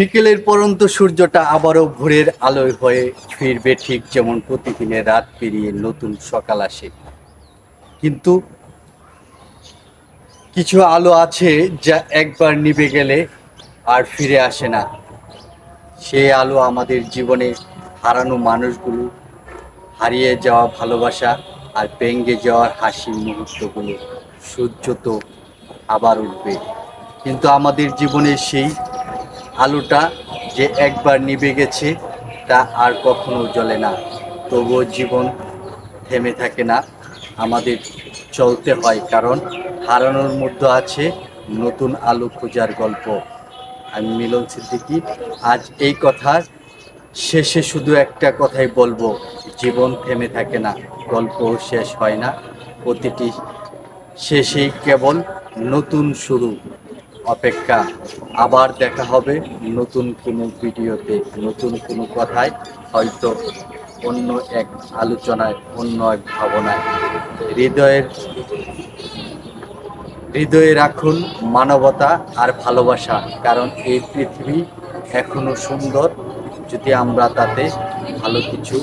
বিকেলের পরন্ত সূর্যটা আবারও ভোরের আলোয় হয়ে ফিরবে ঠিক যেমন প্রতিদিনে রাত পেরিয়ে নতুন সকাল আসে। কিন্তু কিছু আলো আছে যা একবার নিভে গেলে আর ফিরে আসে না। সেই আলো আমাদের জীবনে হারানো মানুষগুলো, হারিয়ে যাওয়া ভালোবাসা আর ভেঙ্গে যাওয়ার হাসির মুহূর্তগুলো সূর্য তো আবার উঠবে। কিন্তু আমাদের জীবনে সেই আলোটা যে একবার নিভে গেছে, তা আর কখনো জ্বলে না। তবুও জীবন থেমে থাকে না, আমাদের চলতে হয়, কারণ হারানোর মধ্যে আছে নতুন আলো খোঁজার গল্প। আমি মিলন সিদ্দিকি, আজ এই কথা শেষে শুধু একটা কথাই বলব, জীবন থেমে থাকে না গল্প শেষ হয় না, প্রতিটি শেষেই কেবল নতুন শুরু। অপেক্ষা। আবার দেখা হবে নতুন কোনো ভিডিওতে, নতুন কোনো কথায়, হয়তো অন্য এক আলোচনায়, অন্য এক ভাবনায়। হৃদয়ের, হৃদয়ে রাখুন মানবতা আর ভালোবাসা, কারণ এই পৃথিবী এখনও সুন্দর। যদি আমরা তাতে ভালো কিছু